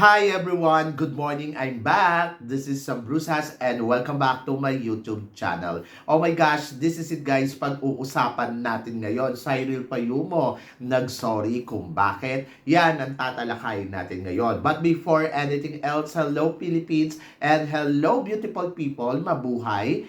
Hi everyone! Good morning! I'm back! This is Sam Brusas and welcome back to my YouTube channel. Oh my gosh, this is it guys, pag-uusapan natin ngayon. Cyril Payumo, nag-sorry kung bakit. Yan ang tatalakayin natin ngayon. But before anything else, hello Philippines and hello beautiful people, mabuhay.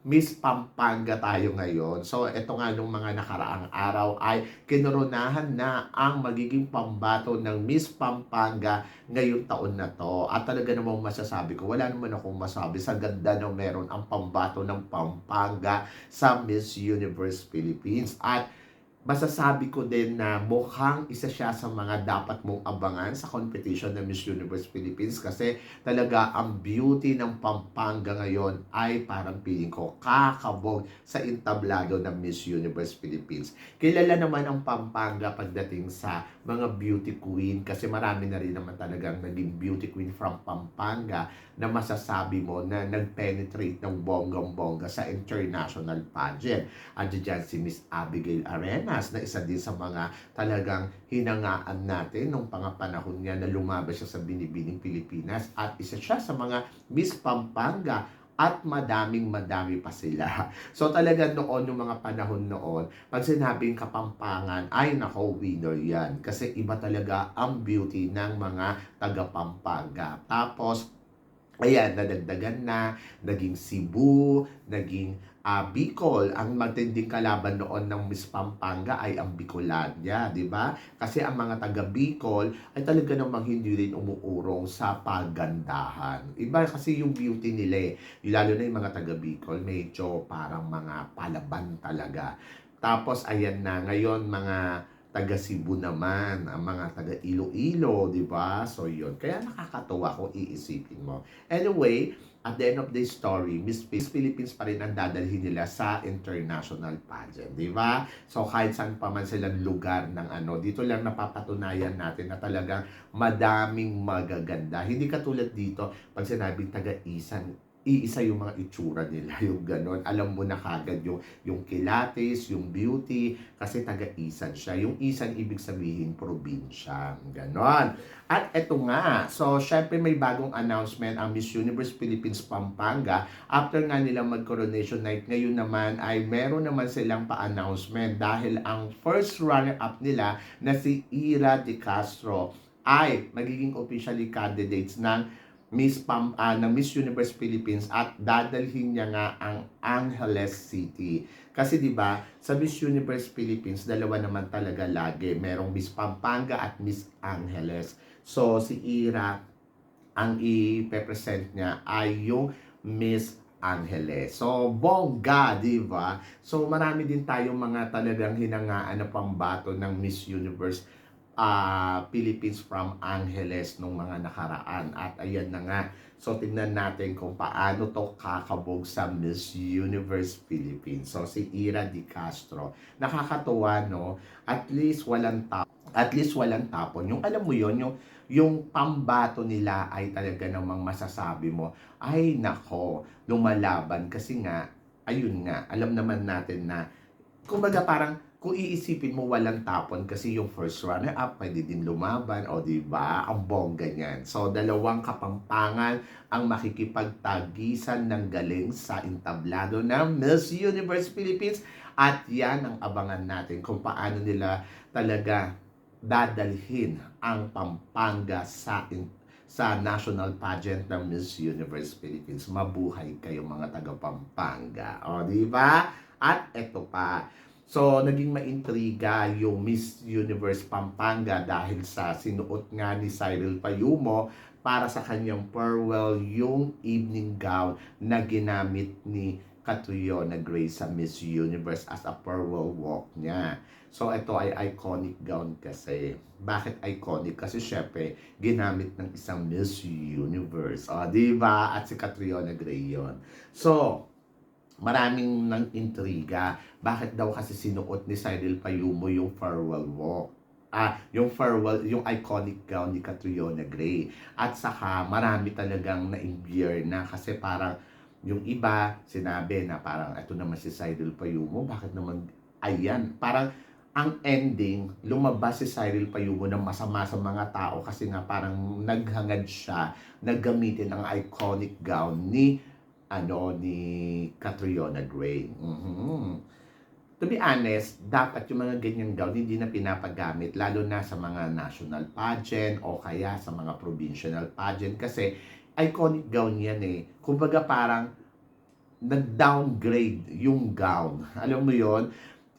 Miss Pampanga tayo ngayon. So, ito nga nung mga nakaraang araw ay kinoronahan na ang magiging pambato ng Miss Pampanga ngayong taon na to. At talaga namang masasabi ko, wala naman akong masabi sa ganda na meron ang pambato ng Pampanga sa Miss Universe Philippines. At masasabi ko din na mukhang isa siya sa mga dapat mong abangan sa competition ng Miss Universe Philippines kasi talaga ang beauty ng Pampanga ngayon ay parang feeling ko kakabog sa entablado ng Miss Universe Philippines. Kilala naman ang Pampanga pagdating sa mga beauty queen kasi marami na rin naman talagang naging beauty queen from Pampanga na masasabi mo na nag-penetrate ng bonggang-bongga sa international pageant. Andiyan si Miss Abigail Arenas na isa din sa mga talagang hinangaan natin nung pangapanahon niya na lumabas siya sa Binibining Pilipinas at isa siya sa mga Miss Pampanga at madaming madami pa sila. So talaga noon, yung mga panahon noon, pag sinabing kapampangan, ay nako, winner yan. Kasi iba talaga ang beauty ng mga taga-Pampanga. Tapos, ayan, nadagdagan na, naging Cebu, naging ah, Bicol. Ang matinding kalaban noon ng Miss Pampanga ay ang Bicolania, di ba? Kasi ang mga taga Bicol ay talaga namang hindi rin umuurong sa pagandahan. Iba kasi yung beauty nila eh. Lalo na yung mga taga Bicol, medyo parang mga palaban talaga. Tapos ayan na, ngayon mga taga Cebu naman, ang mga taga Iloilo, di ba? So yun, kaya nakakatuwa kung iisipin mo. Anyway, at the end of the story, Miss Philippines pa rin ang dadalhin nila sa international pageant, di ba? So kahit saan pa man silang lugar ng ano, dito lang napapatunayan natin na talagang madaming magaganda. Hindi katulad dito, pag sinabing taga-isan, iisa yung mga itsura nila, yung ganon. Alam mo na kagad yung, yung kilates, yung beauty, kasi taga-isan siya. Yung isan, ibig sabihin, probinsya. Ganon. At eto nga, so syempre may bagong announcement ang Miss Universe Philippines Pampanga. After nga nila mag-coronation night, ngayon naman ay meron naman silang pa-announcement dahil ang first runner-up nila na si Ira De Castro ay magiging officially candidates ng Miss Pam ah, ng Miss Universe Philippines at dadalhin niya nga ang Angeles City. Kasi 'di ba, sa Miss Universe Philippines dalawa naman talaga lagi, merong Miss Pampanga at Miss Angeles. So si Ira ang i-present niya ay yung Miss Angeles. So, bongga, di ba? So, marami din tayong mga talagang hinangaan na pambato ng Miss Universe ah Philippines from Angeles nung mga nakaraan. At ayan na nga. So, tingnan natin kung paano to kakabog sa Miss Universe Philippines. So, si Ira Di Castro. Nakakatuwa, no? At least walang tapon. At least walang tapon. Yung alam mo yon yung, yung pambato nila ay talaga namang masasabi mo, ay nako, lumalaban. Kasi nga, ayun nga, alam naman natin na, kumbaga parang, kung iisipin mo walang tapon kasi yung first runner up pwede din lumaban o di ba ang bongga niyan so dalawang kapampangan ang makikipagtagisan ng galing sa entablado ng Miss Universe Philippines at yan ang abangan natin kung paano nila talaga dadalhin ang Pampanga sa sa national pageant ng Miss Universe Philippines. Mabuhay kayo mga taga Pampanga. O, di ba? At eto pa, So, naging maintriga yung Miss Universe Pampanga dahil sa sinuot nga ni Cyril Payumo para sa kanyang farewell yung evening gown na ginamit ni Catriona Gray sa Miss Universe as a farewell walk niya. So ito ay iconic gown kasi. Bakit iconic? Kasi syempre, ginamit ng isang Miss Universe. O, di ba? At si Catriona Gray yon. So, maraming nang intriga. Bakit daw kasi sinuot ni Cyril Payumo yung farewell walk? Ah, yung farewell, yung iconic gown ni Catriona Gray. At saka, marami talagang na-imbier na kasi parang yung iba, sinabi na parang ito naman si Cyril Payumo, bakit naman, ayan, parang ang ending, lumabas si Cyril Payumo ng masama sa mga tao kasi nga parang naghangad siya na gamitin ang iconic gown ni ano ni Catriona Gray. Mhm. To be honest, dapat yung mga ganyang gown hindi na pinapagamit lalo na sa mga national pageant o kaya sa mga provincial pageant kasi iconic gown yan eh. Kumbaga parang nag-downgrade yung gown. Alam mo yon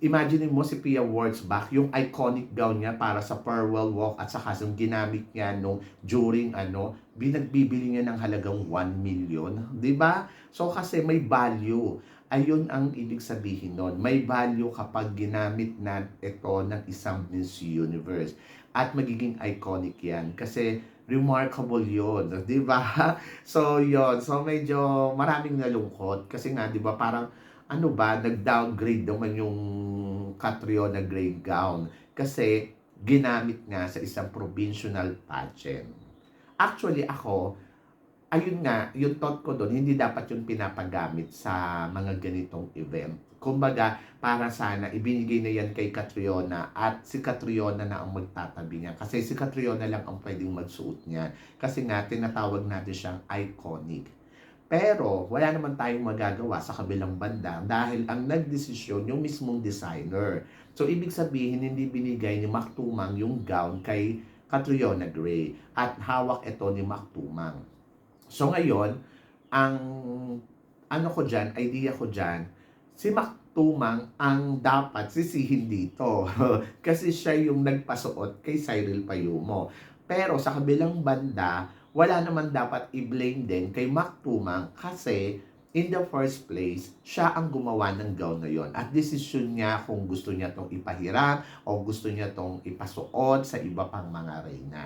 Imagine mo si Pia Wurtzbach, yung iconic gown niya para sa farewell walk at saka yung ginamit niya nung during ano, binagbibili niya ng halagang 1 million, ba? So kasi may value. Ayun ang ibig sabihin nun. May value kapag ginamit na ito ng isang Miss Universe. At magiging iconic yan. Kasi remarkable yun. Ba? So, yon So, medyo maraming nalungkot. Kasi nga, ba, parang ano ba, nag-downgrade naman yung Catriona Gray gown. Kasi ginamit nga sa isang provincial pageant. Actually, ako, ayun nga, yung thought ko doon, hindi dapat yung pinapagamit sa mga ganitong event. Kumbaga, para sana ibinigay na yan kay Catriona at si Catriona na ang magtatabi niya. Kasi si Catriona lang ang pwedeng magsuot niya. Kasi nga, tinatawag natin siyang iconic. Pero, wala naman tayong magagawa sa kabilang banda dahil ang nagdesisyon yung mismong designer. So, ibig sabihin, hindi binigay ni Mac Tumang yung gown kay Catriona Gray at hawak ito ni Mac Tumang. So ngayon, ang ano ko dyan, idea ko dyan, si Mac Tumang ang dapat sisihin dito. Kasi siya yung nagpasuot kay Cyril Payumo. Pero sa kabilang banda, wala naman dapat i-blame din kay Mac Tumang kasi in the first place, siya ang gumawa ng gown na yon. At decision niya kung gusto niya tong ipahiram o gusto niya tong ipasuot sa iba pang mga reyna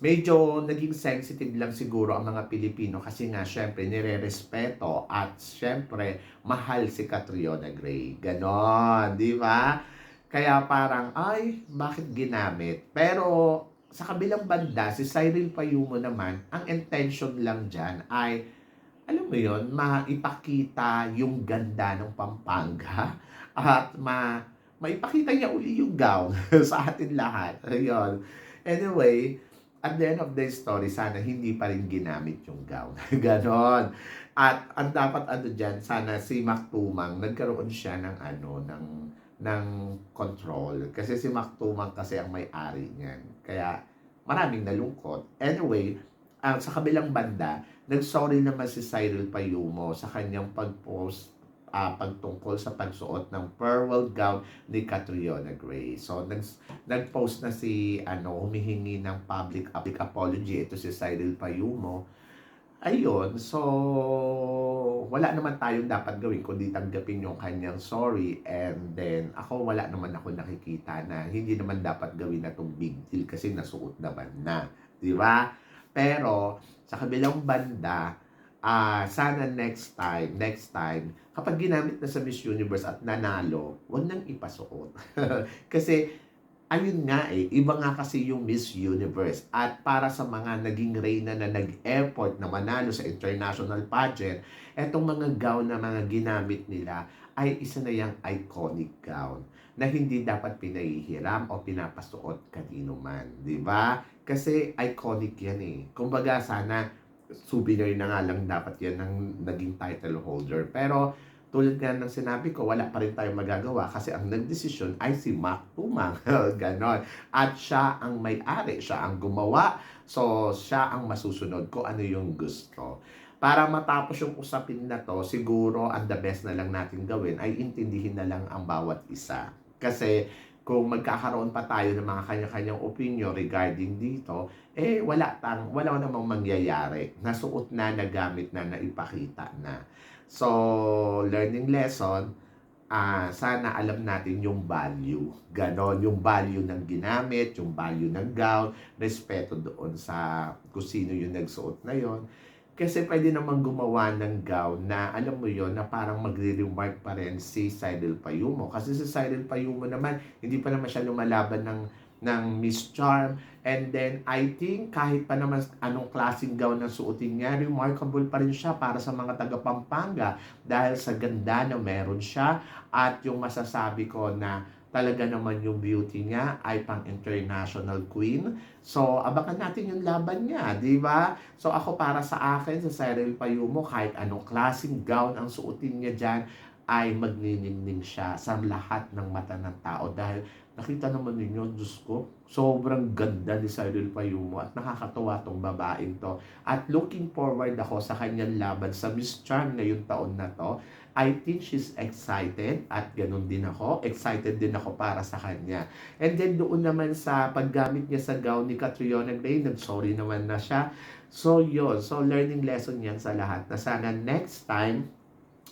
medyo naging sensitive lang siguro ang mga Pilipino kasi nga syempre nire-respeto at syempre mahal si Catriona Gray. Ganon, di ba? Kaya parang, ay, bakit ginamit? Pero sa kabilang banda, si Cyril Payumo naman, ang intention lang dyan ay, alam mo yon maipakita yung ganda ng Pampanga at ma maipakita niya uli yung gown sa atin lahat. Ayun. Anyway, at the end of the story, sana hindi pa rin ginamit yung gown. Ganon. At ang dapat ano dyan, sana si Mac Tumang, nagkaroon siya ng ano, ng, ng control. Kasi si Mac Tumang kasi ang may-ari niyan. Kaya maraming nalungkot. Anyway, uh, sa kabilang banda, nag-sorry naman si Cyril Payumo sa kanyang pag-post uh, pagtungkol sa pagsuot ng farewell gown ni Catriona Gray. So, nag, nag-post na si, ano, humihingi ng public, public apology. Ito si Cyril Payumo. Ayun, so, wala naman tayong dapat gawin kundi tanggapin yung kanyang sorry. And then, ako, wala naman ako nakikita na hindi naman dapat gawin na itong big deal kasi nasuot naman na. Di ba? Pero, sa kabilang banda, uh, sana next time, next time, kapag ginamit na sa Miss Universe at nanalo, wag nang ipasuot. kasi, ayun nga eh, iba nga kasi yung Miss Universe. At para sa mga naging reyna na nag-effort na manalo sa international pageant, etong mga gown na mga ginamit nila ay isa na yung iconic gown na hindi dapat pinahihiram o pinapasuot kanino man. Ba? Kasi iconic yan eh. Kumbaga sana souvenir na nga lang dapat yan ng naging title holder. Pero tulad nga ng sinabi ko, wala pa rin tayong magagawa kasi ang nagdesisyon ay si Mac Tumang. Ganon. At siya ang may-ari, siya ang gumawa. So, siya ang masusunod ko ano yung gusto. Para matapos yung usapin na to, siguro ang the best na lang natin gawin ay intindihin na lang ang bawat isa. Kasi kung magkakaroon pa tayo ng mga kanya-kanyang opinion regarding dito, eh wala tang wala namang mangyayari. Nasuot na, nagamit na, naipakita na. So, learning lesson, ah sana alam natin yung value. Ganon, yung value ng ginamit, yung value ng gown, respeto doon sa kung sino yung nagsuot na yon. Kasi pwede naman gumawa ng gown na alam mo yon na parang magre-remark pa rin si Cyril Payumo. Kasi si Cyril Payumo naman, hindi pa naman siya lumalaban ng ng Miss Charm. And then, I think kahit pa naman anong klaseng gown ang suotin niya, remarkable pa rin siya para sa mga taga Pampanga dahil sa ganda na meron siya at yung masasabi ko na talaga naman yung beauty niya ay pang international queen. So, abangan natin yung laban niya, di ba? So, ako para sa akin, sa Cyril Payumo, kahit anong klaseng gown ang suotin niya dyan, ay magniningning siya sa lahat ng mata ng tao dahil nakita naman ninyo, Diyos ko, sobrang ganda ni Cyril Payumo at nakakatuwa tong babaeng to. At looking forward ako sa kanyang laban sa Miss Charm ngayong taon na to. I think she's excited at ganun din ako. Excited din ako para sa kanya. And then doon naman sa paggamit niya sa gown ni Catriona Gray, nag-sorry naman na siya. So yun, so learning lesson yan sa lahat na sana next time,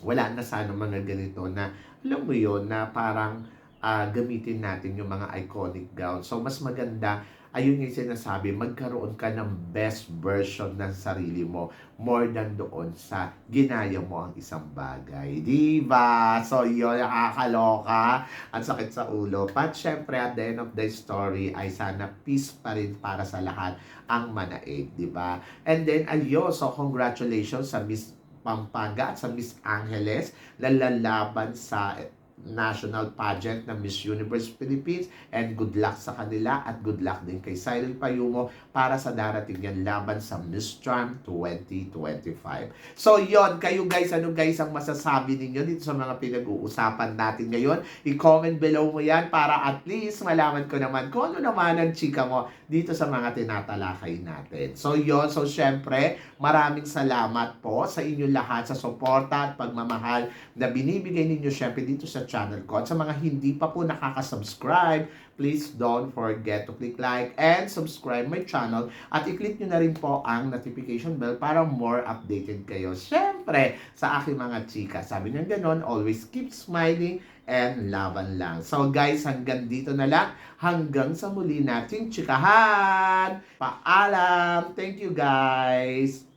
wala na sana mga ganito na, alam mo yon na parang ah, gamitin natin yung mga iconic gown. So mas maganda, ayun yung sinasabi, magkaroon ka ng best version ng sarili mo more than doon sa ginaya mo ang isang bagay. Di ba? So yun, nakakaloka. Ang sakit sa ulo. But syempre, at the end of the story, ay sana peace pa rin para sa lahat ang manaig. Di ba? And then, ayun, so congratulations sa Miss Pampanga at sa Miss Angeles na lalaban sa national pageant ng Miss Universe Philippines and good luck sa kanila at good luck din kay Cyril Payumo para sa darating yan laban sa Miss Charm 2025. So yon kayo guys, ano guys ang masasabi ninyo dito sa mga pinag-uusapan natin ngayon? I-comment below mo yan para at least malaman ko naman kung ano naman ang chika mo dito sa mga tinatalakay natin. So yon so syempre, maraming salamat po sa inyo lahat sa suporta at pagmamahal na binibigay ninyo syempre dito sa channel ko. At sa mga hindi pa po nakaka-subscribe, please don't forget to click like and subscribe my channel at i-click nyo na rin po ang notification bell para more updated kayo. Syempre, sa aking mga chika. Sabi niya ganon, always keep smiling and laban lang. So guys, hanggang dito na lang. Hanggang sa muli nating chikahan. Paalam! Thank you guys!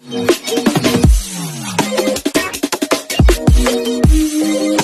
Thank you. Thank you.